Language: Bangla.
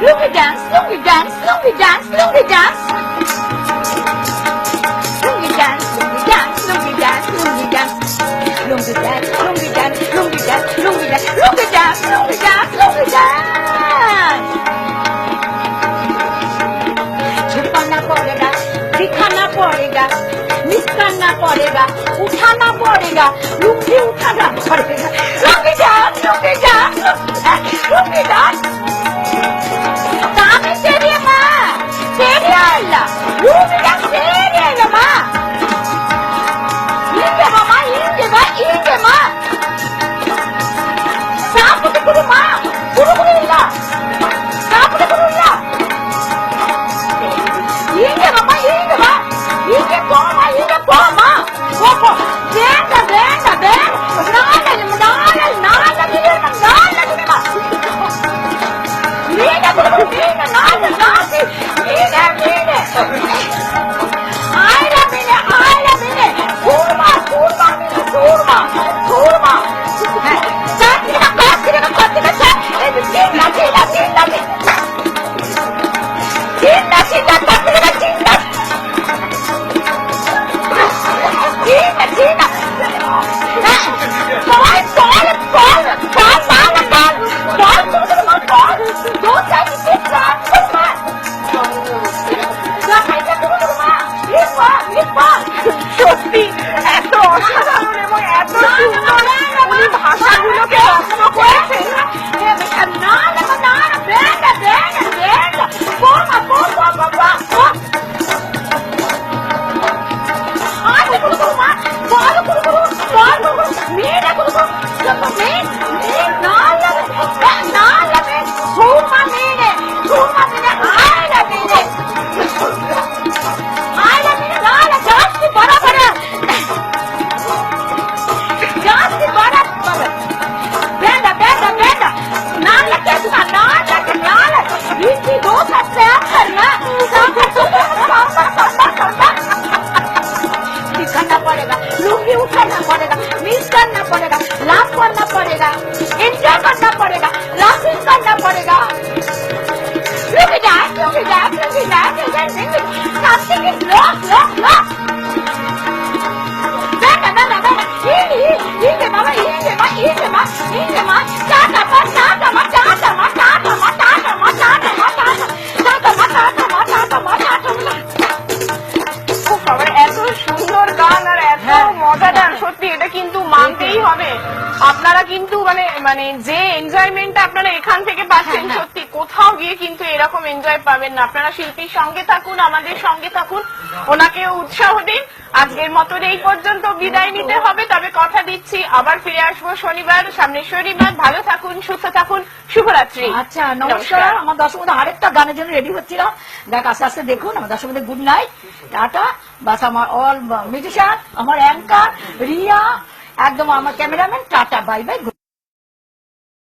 Longer dance, longer dance, longer dance, longer dance. Longer dance, longer dance, longer dance, longer dance. Longer dance, longer dance, longer dance, longer dance, longer dance, longer dance, longer dance. ঝুঁকানা পড়েগা ঠিকানা পড়েগা নিষ্ঠানা পড়েগা উঠানা পড়েগা লুকি উঠানা Amen. लुंगी उठाना पड़ेगा मिस करना पड़ेगा लाभ करना पड़ेगा एंजॉय करना पड़ेगा लाफिंग करना पड़ेगा रुक जा रुक जा रुक जा रुक जा something is lock lock lock আপনারা কিন্তু মানে মানে যে এনজয়মেন্টটা আপনারা এখান থেকে পাচ্ছেন হ্যাঁ, হ্যাঁ। সত্যি কোথাও গিয়ে কিন্তু এরকম এনজয় পাবেন না। আপনারা শিল্পীর সঙ্গে থাকুন আমাদের সঙ্গে থাকুন ওনাকে উৎসাহ দিন। আজকের মতন এই পর্যন্ত বিদায় নিতে হবে তবে কথা দিচ্ছি আবার ফিরে আসব শনিবার সামনে শনিবার। ভালো থাকুন সুস্থ থাকুন শুভরাত্রি। আচ্ছা নমস্কার। আমার দর্শক আরেকটা গানের জন্য রেডি হচ্ছিলাম। দেখ আস্তে আস্তে দেখুন আমার দর্শক গুড নাইট টাটা। বাস আমার অল মিউজিশিয়ান আমার অ্যাঙ্কার রিয়া একদম আমার ক্যামেরাম্যান টাটা বাই বাই